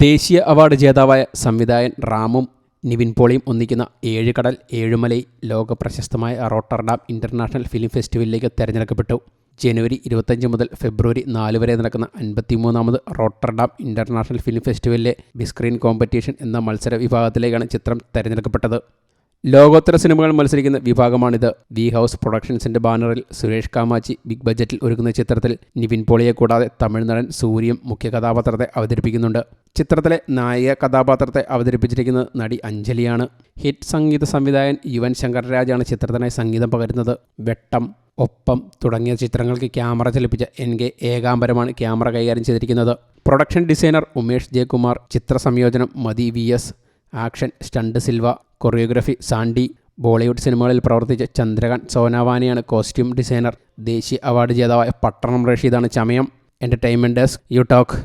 ദേശീയ അവാർഡ് ജേതാവായ സംവിധായകൻ റാമും നിവിൻ പോളിയും ഒന്നിക്കുന്ന ഏഴുകടൽ ഏഴുമലൈ ലോക പ്രശസ്തമായ റോട്ടർഡാം ഇന്റർനാഷണൽ ഫിലിം ഫെസ്റ്റിവലിലേക്ക് തിരഞ്ഞെടുക്കപ്പെട്ടു. ജനുവരി ഇരുപത്തഞ്ച് മുതൽ ഫെബ്രുവരി നാല് വരെ നടക്കുന്ന അൻപത്തിമൂന്നാമത് റോട്ടർഡാം ഇന്റർനാഷണൽ ഫിലിം ഫെസ്റ്റിവലിലെ ബിസ്ക്രീൻ കോമ്പറ്റീഷൻ എന്ന മത്സര വിഭാഗത്തിലേക്കാണ് ചിത്രം തെരഞ്ഞെടുക്കപ്പെട്ടത്. ലോകോത്തര സിനിമകൾ മത്സരിക്കുന്ന വിഭാഗമാണിത്. വി ഹൗസ് പ്രൊഡക്ഷൻസിന്റെ ബാനറിൽ സുരേഷ് കാമാച്ചി ബിഗ് ബജറ്റിൽ ഒരുക്കുന്ന ചിത്രത്തിൽ നിവിൻ പോളിയെ കൂടാതെ തമിഴ് നടൻ സൂര്യം മുഖ്യ കഥാപാത്രത്തെ അവതരിപ്പിക്കുന്നുണ്ട്. ചിത്രത്തിലെ നായിക കഥാപാത്രത്തെ അവതരിപ്പിച്ചിരിക്കുന്നത് നടി അഞ്ജലിയാണ്. ഹിറ്റ് സംഗീത സംവിധായകൻ യുവൻ ശങ്കർ രാജാണ് ചിത്രത്തിനായി സംഗീതം പകരുന്നത്. വെട്ടം ഒപ്പം തുടങ്ങിയ ചിത്രങ്ങൾക്ക് ക്യാമറ ചലിപ്പിച്ച എൻ കെ ഏകാംബരമാണ് ക്യാമറ കൈകാര്യം ചെയ്തിരിക്കുന്നത്. പ്രൊഡക്ഷൻ ഡിസൈനർ ഉമേഷ് ജയകുമാർ ചിത്ര സംയോജനം Mathi V S action stunt Silva choreography Sandy. Bollywood സിനിമകളിൽ പ്രവർത്തിച്ച ചന്ദ്രകാന്ത് സോനാവാനിയാണ് കോസ്റ്റ്യൂം ഡിസൈനർ. ദേശീയ അവാർഡ് ജേതാവായ പട്ടണം റഷീദാണ് ചമയം. Entertainment desk you talk